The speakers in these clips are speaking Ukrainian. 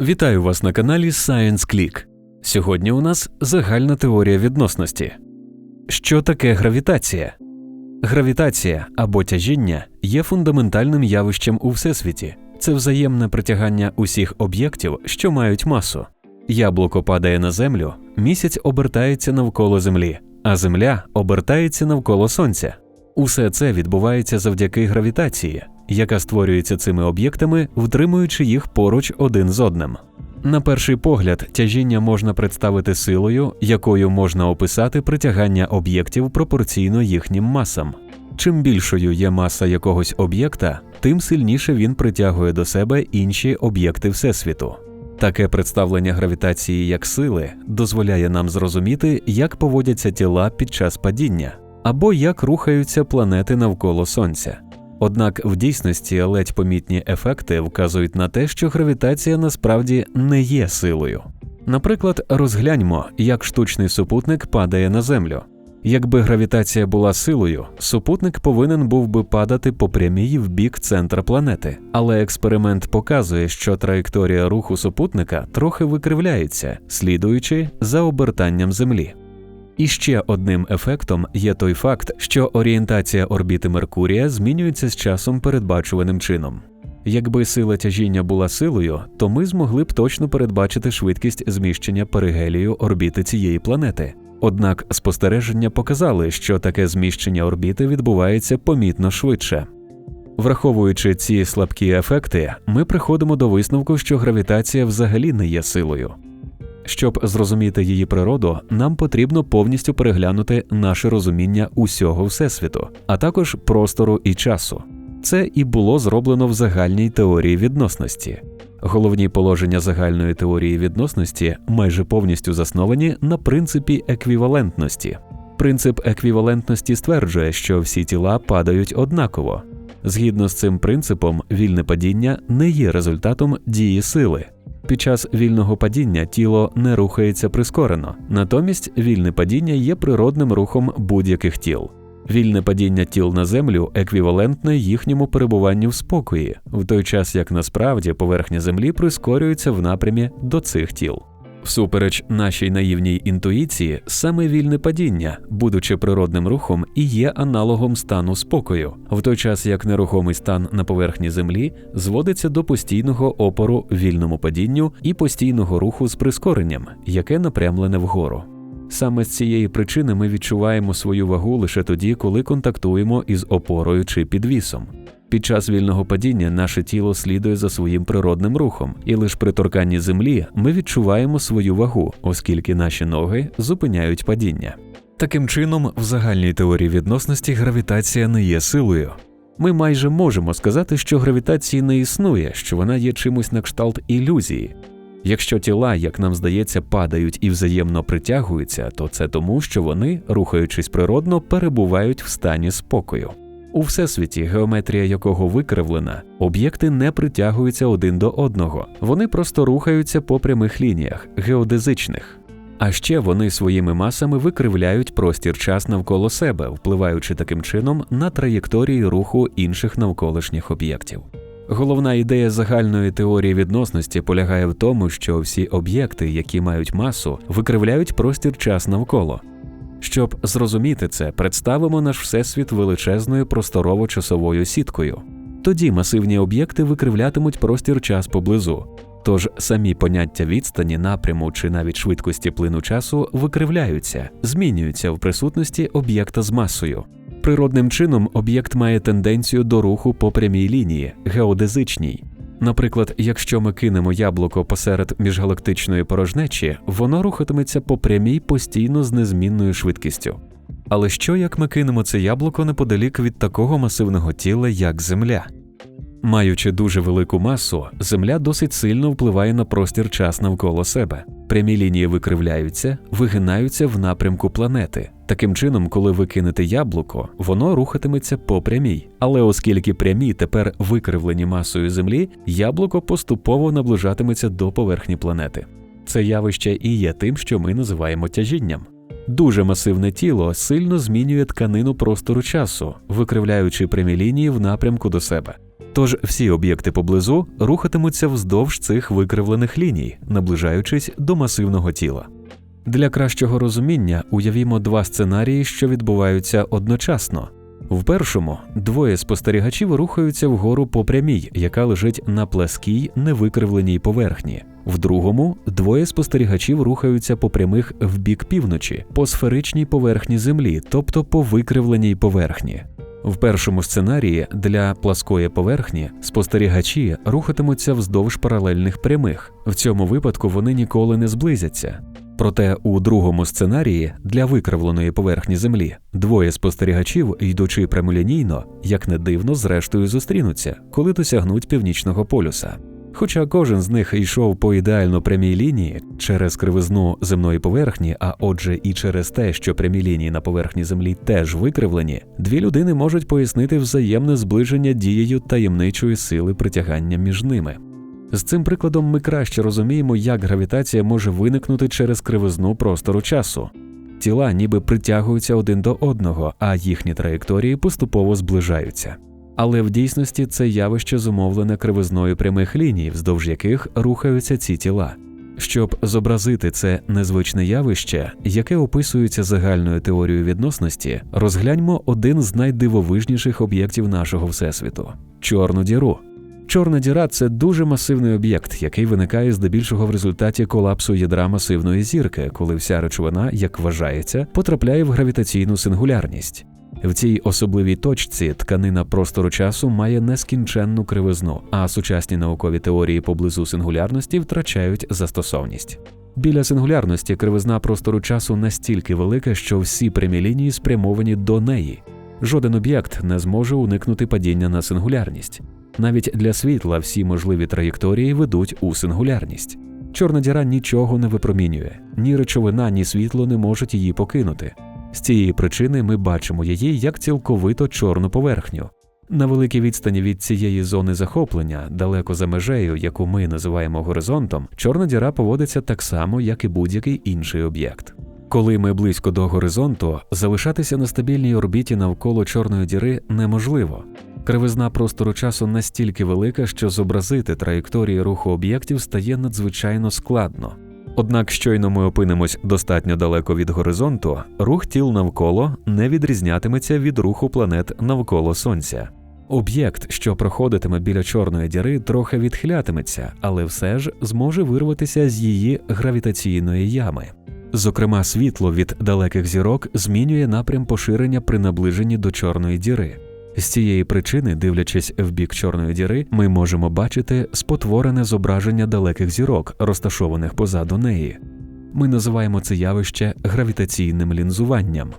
Вітаю вас на каналі Science Click. Сьогодні у нас загальна теорія відносності. Що таке гравітація? Гравітація або тяжіння є фундаментальним явищем у всесвіті. Це взаємне притягання усіх об'єктів, що мають масу. Яблуко падає на землю, місяць обертається навколо Землі, а Земля обертається навколо Сонця. Усе це відбувається завдяки гравітації, яка створюється цими об'єктами, втримуючи їх поруч один з одним. На перший погляд, тяжіння можна представити силою, якою можна описати притягання об'єктів пропорційно їхнім масам. Чим більшою є маса якогось об'єкта, тим сильніше він притягує до себе інші об'єкти Всесвіту. Таке представлення гравітації як сили дозволяє нам зрозуміти, як поводяться тіла під час падіння або як рухаються планети навколо Сонця. Однак в дійсності ледь помітні ефекти вказують на те, що гравітація насправді не є силою. Наприклад, розгляньмо, як штучний супутник падає на Землю. Якби гравітація була силою, супутник повинен був би падати по прямій в бік центра планети, але експеримент показує, що траєкторія руху супутника трохи викривляється, слідуючи за обертанням Землі. І ще одним ефектом є той факт, що орієнтація орбіти Меркурія змінюється з часом передбачуваним чином. Якби сила тяжіння була силою, то ми змогли б точно передбачити швидкість зміщення перигелію орбіти цієї планети. Однак спостереження показали, що таке зміщення орбіти відбувається помітно швидше. Враховуючи ці слабкі ефекти, ми приходимо до висновку, що гравітація взагалі не є силою. Щоб зрозуміти її природу, нам потрібно повністю переглянути наше розуміння усього всесвіту, а також простору і часу. Це і було зроблено в загальній теорії відносності. Головні положення загальної теорії відносності майже повністю засновані на принципі еквівалентності. Принцип еквівалентності стверджує, що всі тіла падають однаково. Згідно з цим принципом, вільне падіння не є результатом дії сили. Під час вільного падіння тіло не рухається прискорено, натомість вільне падіння є природним рухом будь-яких тіл. Вільне падіння тіл на землю еквівалентне їхньому перебуванню в спокої, в той час як насправді поверхня землі прискорюється в напрямі до цих тіл. Всупереч нашій наївній інтуїції, саме вільне падіння, будучи природним рухом, і є аналогом стану спокою, в той час як нерухомий стан на поверхні землі зводиться до постійного опору вільному падінню і постійного руху з прискоренням, яке напрямлене вгору. Саме з цієї причини ми відчуваємо свою вагу лише тоді, коли контактуємо із опорою чи підвісом. Під час вільного падіння наше тіло слідує за своїм природним рухом, і лише при торканні землі ми відчуваємо свою вагу, оскільки наші ноги зупиняють падіння. Таким чином, в загальній теорії відносності гравітація не є силою. Ми майже можемо сказати, що гравітації не існує, що вона є чимось на кшталт ілюзії. Якщо тіла, як нам здається, падають і взаємно притягуються, то це тому, що вони, рухаючись природно, перебувають в стані спокою. У всесвіті, геометрія якого викривлена, об'єкти не притягуються один до одного, вони просто рухаються по прямих лініях, геодезичних. А ще вони своїми масами викривляють простір час навколо себе, впливаючи таким чином на траєкторії руху інших навколишніх об'єктів. Головна ідея загальної теорії відносності полягає в тому, що всі об'єкти, які мають масу, викривляють простір час навколо. Щоб зрозуміти це, представимо наш всесвіт величезною просторово-часовою сіткою. Тоді масивні об'єкти викривлятимуть простір час поблизу. Тож самі поняття відстані, напряму чи навіть швидкості плину часу викривляються, змінюються в присутності об'єкта з масою. Природним чином об'єкт має тенденцію до руху по прямій лінії, геодезичній. Наприклад, якщо ми кинемо яблуко посеред міжгалактичної порожнечі, воно рухатиметься по прямій постійно з незмінною швидкістю. Але що як ми кинемо це яблуко неподалік від такого масивного тіла, як Земля? Маючи дуже велику масу, Земля досить сильно впливає на простір час навколо себе. Прямі лінії викривляються, вигинаються в напрямку планети. Таким чином, коли ви кинете яблуко, воно рухатиметься по прямій. Але оскільки прямі тепер викривлені масою Землі, яблуко поступово наближатиметься до поверхні планети. Це явище і є тим, що ми називаємо тяжінням. Дуже масивне тіло сильно змінює тканину простору часу, викривляючи прямі лінії в напрямку до себе. Тож всі об'єкти поблизу рухатимуться вздовж цих викривлених ліній, наближаючись до масивного тіла. Для кращого розуміння уявімо два сценарії, що відбуваються одночасно. В першому двоє спостерігачів рухаються вгору по прямій, яка лежить на пласкій невикривленій поверхні. В другому двоє спостерігачів рухаються по прямих в бік півночі, по сферичній поверхні землі, тобто по викривленій поверхні. В першому сценарії для пласкої поверхні спостерігачі рухатимуться вздовж паралельних прямих. В цьому випадку вони ніколи не зблизяться. Проте у другому сценарії для викривленої поверхні землі двоє спостерігачів, йдучи прямолінійно, як не дивно, зрештою зустрінуться, коли досягнуть північного полюса. Хоча кожен з них йшов по ідеально прямій лінії через кривизну земної поверхні, а отже, і через те, що прямі лінії на поверхні землі теж викривлені, дві людини можуть пояснити взаємне зближення дією таємничої сили притягання між ними. З цим прикладом ми краще розуміємо, як гравітація може виникнути через кривизну простору часу. Тіла ніби притягуються один до одного, а їхні траєкторії поступово зближаються. Але в дійсності це явище зумовлене кривизною прямих ліній, вздовж яких рухаються ці тіла. Щоб зобразити це незвичне явище, яке описується загальною теорією відносності, розгляньмо один з найдивовижніших об'єктів нашого всесвіту чорну діру. Чорна діра це дуже масивний об'єкт, який виникає здебільшого в результаті колапсу ядра масивної зірки, коли вся речовина, як вважається, потрапляє в гравітаційну сингулярність. В цій особливій точці тканина простору часу має нескінченну кривизну, а сучасні наукові теорії поблизу сингулярності втрачають застосовність. Біля сингулярності кривизна простору часу настільки велика, що всі прямі лінії спрямовані до неї. Жоден об'єкт не зможе уникнути падіння на сингулярність. Навіть для світла всі можливі траєкторії ведуть у сингулярність. Чорна діра нічого не випромінює, ні речовина, ні світло не можуть її покинути. З цієї причини ми бачимо її як цілковито чорну поверхню. На великій відстані від цієї зони захоплення, далеко за межею, яку ми називаємо горизонтом, чорна діра поводиться так само, як і будь-який інший об'єкт. Коли ми близько до горизонту, залишатися на стабільній орбіті навколо чорної діри неможливо. Кривизна простору часу настільки велика, що зобразити траєкторії руху об'єктів стає надзвичайно складно. Однак щойно ми опинимось достатньо далеко від горизонту, рух тіл навколо не відрізнятиметься від руху планет навколо Сонця. Об'єкт, що проходитиме біля чорної діри, трохи відхилятиметься, але все ж зможе вирватися з її гравітаційної ями. Зокрема, світло від далеких зірок змінює напрям поширення при наближенні до чорної діри. З цієї причини, дивлячись в бік чорної діри, ми можемо бачити спотворене зображення далеких зірок, розташованих позаду неї. Ми називаємо це явище гравітаційним лінзуванням.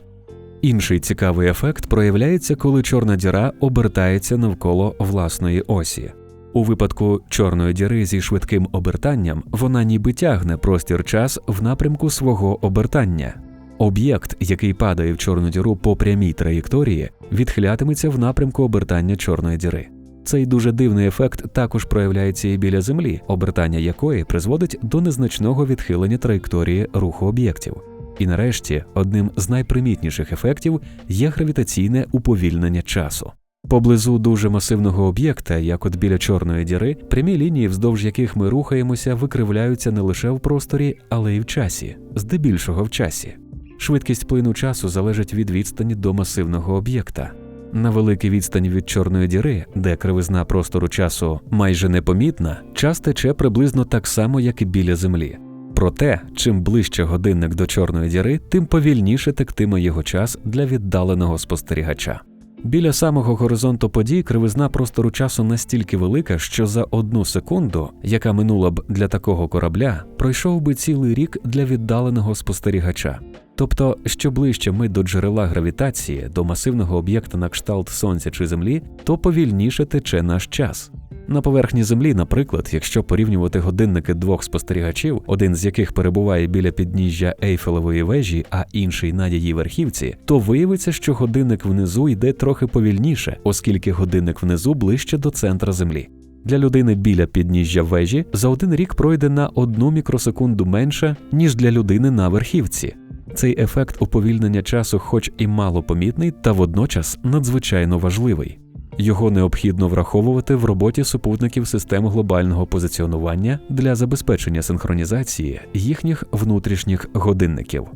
Інший цікавий ефект проявляється, коли чорна діра обертається навколо власної осі. У випадку чорної діри зі швидким обертанням вона ніби тягне простір час в напрямку свого обертання. Об'єкт, який падає в чорну діру по прямій траєкторії, відхилятиметься в напрямку обертання чорної діри. Цей дуже дивний ефект також проявляється і біля Землі, обертання якої призводить до незначного відхилення траєкторії руху об'єктів. І нарешті одним з найпримітніших ефектів є гравітаційне уповільнення часу. Поблизу дуже масивного об'єкта, як от біля чорної діри, прямі лінії, вздовж яких ми рухаємося, викривляються не лише в просторі, але й в часі, здебільшого в часі. Швидкість плину часу залежить від відстані до масивного об'єкта. На великій відстані від чорної діри, де кривизна простору часу майже непомітна, час тече приблизно так само, як і біля землі. Проте, чим ближче годинник до чорної діри, тим повільніше тектиме його час для віддаленого спостерігача. Біля самого горизонту подій кривизна простору часу настільки велика, що за одну секунду, яка минула б для такого корабля, пройшов би цілий рік для віддаленого спостерігача. Тобто, що ближче ми до джерела гравітації, до масивного об'єкта на кшталт Сонця чи Землі, то повільніше тече наш час. На поверхні Землі, наприклад, якщо порівнювати годинники двох спостерігачів, один з яких перебуває біля підніжжя Ейфелевої вежі, а інший на її верхівці, то виявиться, що годинник внизу йде трохи повільніше, оскільки годинник внизу ближче до центра Землі. Для людини біля підніжжя вежі за один рік пройде на одну мікросекунду менше, ніж для людини на верхівці. Цей ефект уповільнення часу, хоч і мало помітний, та водночас надзвичайно важливий. Його необхідно враховувати в роботі супутників систем глобального позиціонування для забезпечення синхронізації їхніх внутрішніх годинників.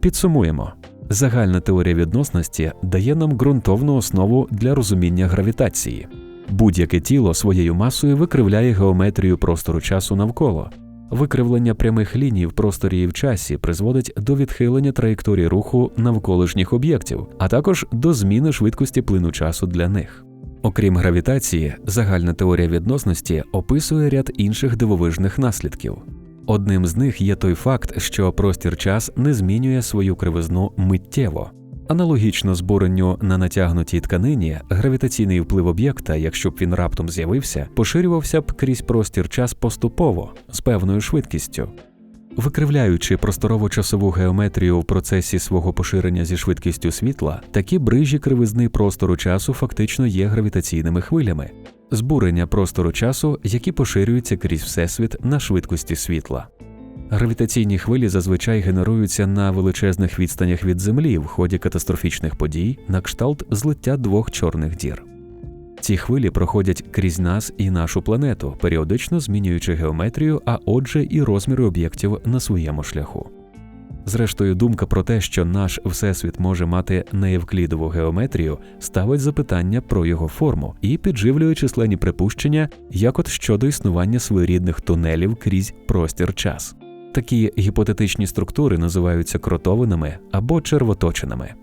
Підсумуємо. Загальна теорія відносності дає нам ґрунтовну основу для розуміння гравітації. Будь-яке тіло своєю масою викривляє геометрію простору часу навколо. Викривлення прямих ліній в просторі і в часі призводить до відхилення траєкторії руху навколишніх об'єктів, а також до зміни швидкості плину часу для них. Окрім гравітації, загальна теорія відносності описує ряд інших дивовижних наслідків. Одним з них є той факт, що простір час не змінює свою кривизну миттєво. Аналогічно збуренню на натягнутій тканині, гравітаційний вплив об'єкта, якщо б він раптом з'явився, поширювався б крізь простір час поступово з певною швидкістю. Викривляючи просторово-часову геометрію в процесі свого поширення зі швидкістю світла, такі брижі кривизни простору часу фактично є гравітаційними хвилями, збурення простору часу, які поширюються крізь всесвіт на швидкості світла. Гравітаційні хвилі зазвичай генеруються на величезних відстанях від Землі в ході катастрофічних подій на кшталт злиття двох чорних дір. Ці хвилі проходять крізь нас і нашу планету, періодично змінюючи геометрію, а отже, і розміри об'єктів на своєму шляху. Зрештою, думка про те, що наш всесвіт може мати неєвклідову геометрію, ставить запитання про його форму і підживлює численні припущення, як от щодо існування своєрідних тунелів крізь простір час. Такі гіпотетичні структури називаються кротовинами або червоточинами.